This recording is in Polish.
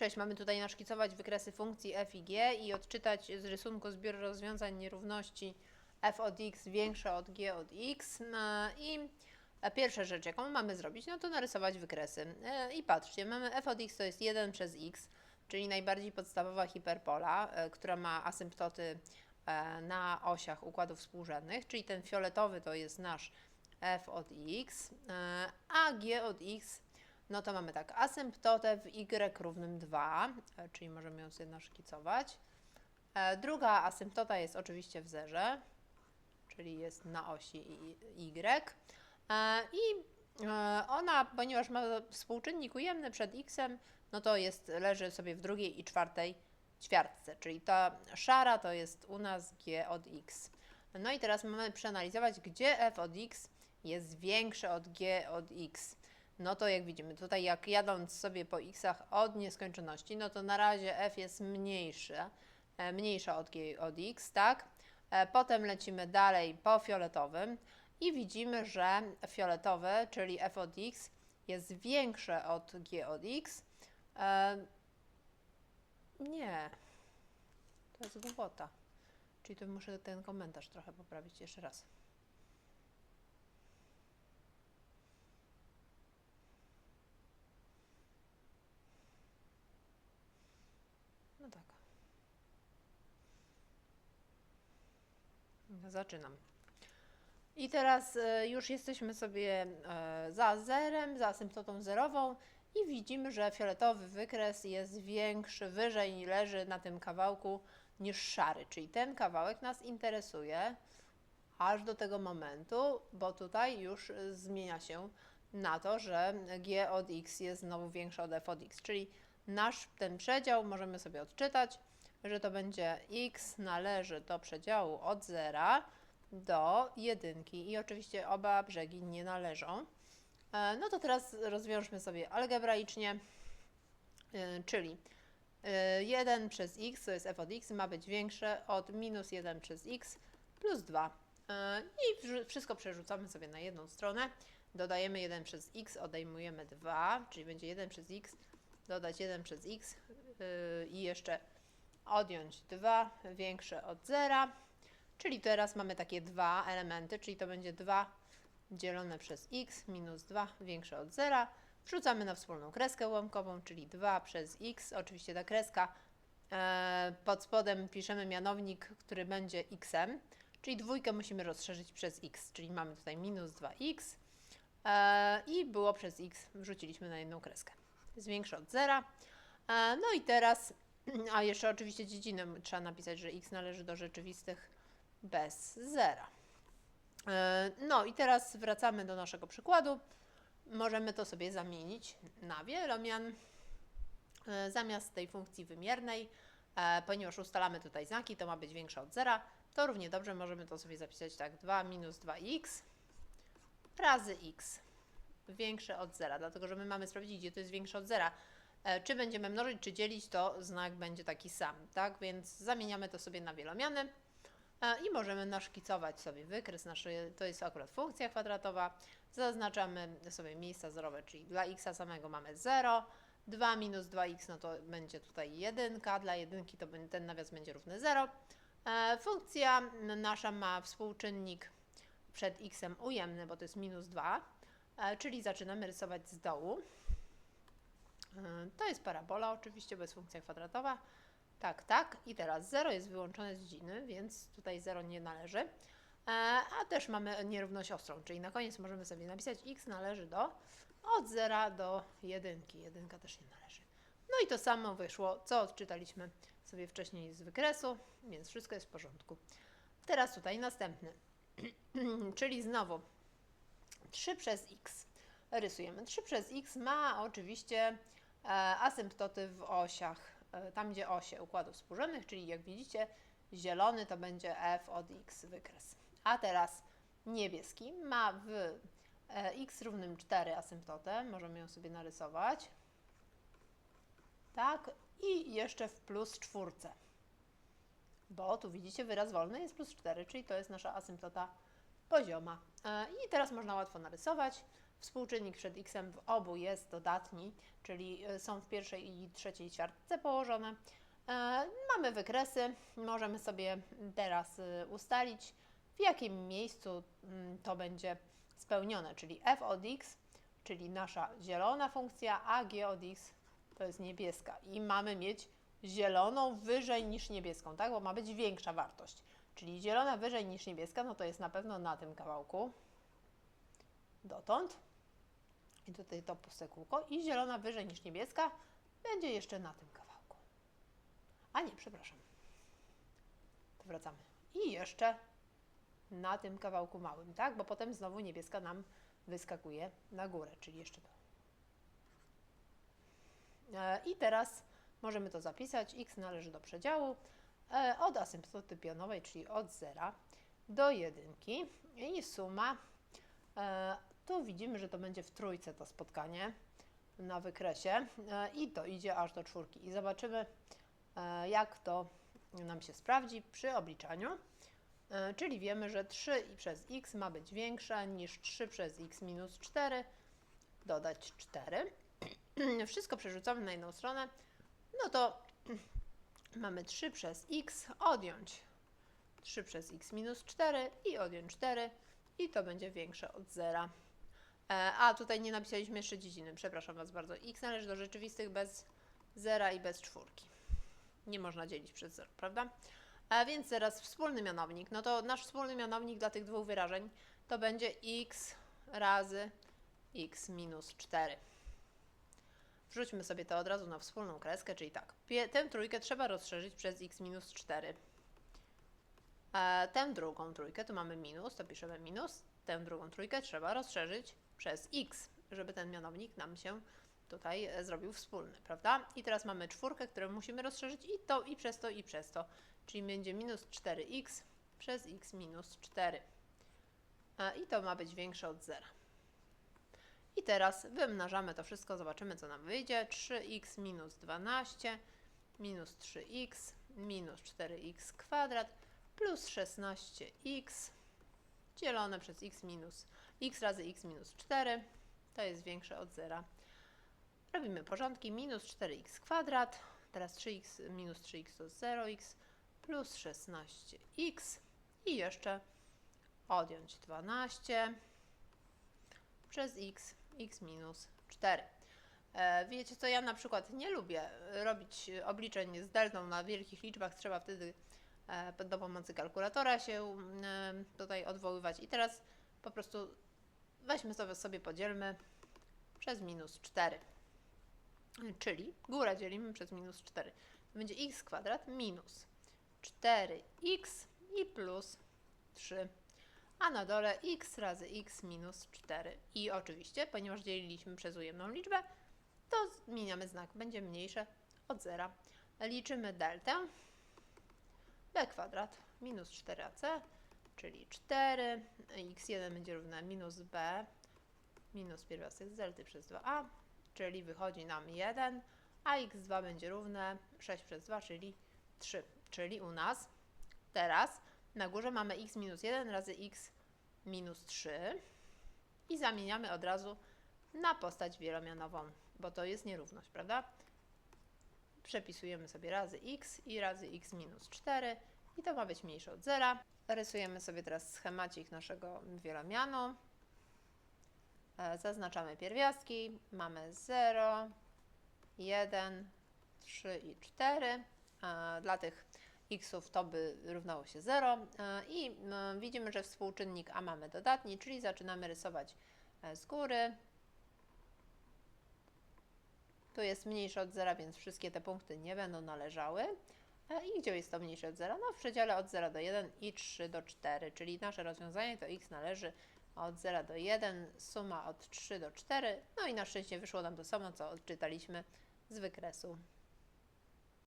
Cześć, mamy tutaj naszkicować wykresy funkcji f i g i odczytać z rysunku zbiór rozwiązań nierówności f od x większe od g od x. E, I e, pierwsza rzecz, jaką mamy zrobić, no to narysować wykresy. E, I patrzcie, mamy f od x to jest 1 przez x, czyli najbardziej podstawowa hiperpola, e, która ma asymptoty na osiach układów współrzędnych, czyli ten fioletowy to jest nasz f od x, a g od x no to mamy tak, asymptotę w y równym 2, e, czyli możemy ją sobie naszkicować. E, Druga asymptota jest oczywiście w zerze, czyli jest na osi y. E, I ona, ponieważ ma współczynnik ujemny przed x, no to jest, leży sobie w drugiej i czwartej ćwiartce, czyli ta szara to jest u nas g od x. No i teraz mamy przeanalizować, gdzie f od x jest większe od g od x. No to jak widzimy, tutaj jak jadąc sobie po xach od nieskończoności, no to na razie f jest mniejsze, e, mniejsza od g od x, tak? E, Potem lecimy dalej po fioletowym i widzimy, że fioletowe, czyli f od x jest większe od g od x. E, nie, to jest głupota. Czyli tu muszę ten komentarz trochę poprawić jeszcze raz. No tak. No, Zaczynam. I teraz e, już jesteśmy sobie e, za zerem, za asymptotą zerową i widzimy, że fioletowy wykres jest większy, wyżej leży na tym kawałku niż szary, czyli ten kawałek nas interesuje aż do tego momentu, bo tutaj już zmienia się na to, że g od x jest znowu większe od f od x, czyli nasz ten przedział możemy sobie odczytać, że to będzie x należy do przedziału od 0 do jedynki i oczywiście oba brzegi nie należą. E, No to teraz rozwiążmy sobie algebraicznie, e, czyli e, 1 przez x, to jest f od x, ma być większe od minus 1 przez x plus 2. E, I wszystko przerzucamy sobie na jedną stronę. Dodajemy 1 przez x, odejmujemy 2, czyli będzie 1 przez x, dodać 1 przez x yy, i jeszcze odjąć 2 większe od 0. Czyli teraz mamy takie dwa elementy, czyli to będzie 2 dzielone przez x minus 2 większe od 0. Wrzucamy na wspólną kreskę ułamkową, czyli 2 przez x. Oczywiście ta kreska e, pod spodem piszemy mianownik, który będzie xem, czyli dwójkę musimy rozszerzyć przez x, czyli mamy tutaj minus 2x e, i było przez x wrzuciliśmy na jedną kreskę. Jest większe od 0. E, no i teraz, a jeszcze oczywiście dziedzinę trzeba napisać, że x należy do rzeczywistych bez zera. E, No i teraz wracamy do naszego przykładu. Możemy to sobie zamienić na wielomian e, zamiast tej funkcji wymiernej, e, ponieważ ustalamy tutaj znaki, to ma być większe od zera, to równie dobrze możemy to sobie zapisać tak 2 minus 2x razy x większe od zera, dlatego że my mamy sprawdzić, gdzie to jest większe od zera. E, Czy będziemy mnożyć, czy dzielić, to znak będzie taki sam, tak? Więc zamieniamy to sobie na wielomiany e, i możemy naszkicować sobie wykres naszy, to jest akurat funkcja kwadratowa. Zaznaczamy sobie miejsca zerowe, czyli dla x samego mamy 0, 2 minus 2x, no to będzie tutaj 1, dla jedynki to ten nawias będzie równy 0. E, Funkcja nasza ma współczynnik przed x ujemny, bo to jest minus 2, e, czyli zaczynamy rysować z dołu. E, To jest parabola oczywiście, bo jest funkcja kwadratowa. Tak, tak. I teraz 0 jest wyłączone z dziny, więc tutaj 0 nie należy. E, A też mamy nierówność ostrą, czyli na koniec możemy sobie napisać x należy do od 0 do 1. Jedynka też nie należy. No i to samo wyszło, co odczytaliśmy sobie wcześniej z wykresu, więc wszystko jest w porządku. Teraz tutaj następny, czyli znowu 3 przez x. Rysujemy. 3 przez x ma oczywiście asymptoty w osiach, e, tam gdzie osie układów współrzędnych, czyli jak widzicie, zielony to będzie f od x wykres. A teraz niebieski ma w e, x równym 4 asymptotę, możemy ją sobie narysować. Tak, i jeszcze w plus czwórce. Bo tu widzicie wyraz wolny jest plus 4, czyli to jest nasza asymptota pozioma. E, I teraz można łatwo narysować. Współczynnik przed x w obu jest dodatni, czyli y, są w pierwszej i trzeciej ćwiartce położone. E, Mamy wykresy, możemy sobie teraz y, ustalić, w jakim miejscu mm, to będzie spełnione, czyli f od x, czyli nasza zielona funkcja, a g od x to jest niebieska. I mamy mieć zieloną wyżej niż niebieską, tak? Bo ma być większa wartość. Czyli zielona wyżej niż niebieska, no to jest na pewno na tym kawałku. Dotąd. I tutaj to puste kółko. I zielona wyżej niż niebieska będzie jeszcze na tym kawałku. A nie, przepraszam. Wracamy. I jeszcze na tym kawałku małym, tak? Bo potem znowu niebieska nam wyskakuje na górę, czyli jeszcze to. E, I teraz możemy to zapisać. x należy do przedziału e, od asymptoty pionowej, czyli od 0 do 1 i suma. Tu widzimy, że to będzie w trójce to spotkanie na wykresie e, i to idzie aż do czwórki. I zobaczymy, e, jak to nam się sprawdzi przy obliczaniu. E, Czyli wiemy, że 3 i przez x ma być większe niż 3 przez x minus 4, dodać 4. Wszystko przerzucamy na jedną stronę, no to mamy 3 przez x, odjąć 3 przez x minus 4 i odjąć 4 i to będzie większe od 0. E, A tutaj nie napisaliśmy jeszcze dziedziny, przepraszam Was bardzo. x należy do rzeczywistych bez 0 i bez czwórki. Nie można dzielić przez 0, prawda? A więc teraz wspólny mianownik. No to nasz wspólny mianownik dla tych dwóch wyrażeń to będzie x razy x minus 4. Wrzućmy sobie to od razu na wspólną kreskę, czyli tak. Tę trójkę trzeba rozszerzyć przez x minus 4. E, tę drugą trójkę, tu mamy minus, to piszemy minus. Tę drugą trójkę trzeba rozszerzyć przez x, żeby ten mianownik nam się tutaj e, zrobił wspólny, prawda? I teraz mamy czwórkę, którą musimy rozszerzyć i to, i przez to, i przez to. Czyli będzie minus 4x przez x minus 4. E, I to ma być większe od 0. I teraz wymnażamy to wszystko, zobaczymy co nam wyjdzie. 3x minus 12 minus 3x minus 4x kwadrat plus 16x dzielone przez x minus x razy x minus 4 to jest większe od 0. Robimy porządki. Minus 4x kwadrat, teraz 3x minus 3x to 0x plus 16x i jeszcze odjąć 12 przez x, x minus 4. E, Wiecie co, ja na przykład nie lubię robić obliczeń z deltą na wielkich liczbach, trzeba wtedy e, do pomocy kalkulatora się e, tutaj odwoływać. I teraz po prostu weźmy sobie, sobie podzielmy przez minus 4. Czyli górę dzielimy przez minus 4. To będzie x kwadrat minus 4x i plus 3. A na dole x razy x minus 4. I oczywiście, ponieważ dzieliliśmy przez ujemną liczbę, to zmieniamy znak, będzie mniejsze od 0. Liczymy deltę. b kwadrat minus 4ac, czyli 4. x1 będzie równe minus b minus pierwiastek z delty przez 2a, czyli wychodzi nam 1, a x2 będzie równe 6 przez 2, czyli 3. Czyli u nas teraz na górze mamy x minus 1 razy x minus 3 i zamieniamy od razu na postać wielomianową, bo to jest nierówność, prawda? Przepisujemy sobie razy x i razy x minus 4 i to ma być mniejsze od 0. Rysujemy sobie teraz schemacik naszego wielomianu. E, Zaznaczamy pierwiastki. Mamy 0, 1, 3 i 4. E, Dla tych xów to by równało się 0. E, I widzimy, że współczynnik a mamy dodatni, czyli zaczynamy rysować z góry. Tu jest mniejsze od 0, więc wszystkie te punkty nie będą należały. E, I gdzie jest to mniejsze od 0? No w przedziale od 0 do 1 i 3 do 4, czyli nasze rozwiązanie to x należy od 0 do 1, suma od 3 do 4, no i na szczęście wyszło nam to samo, co odczytaliśmy z wykresu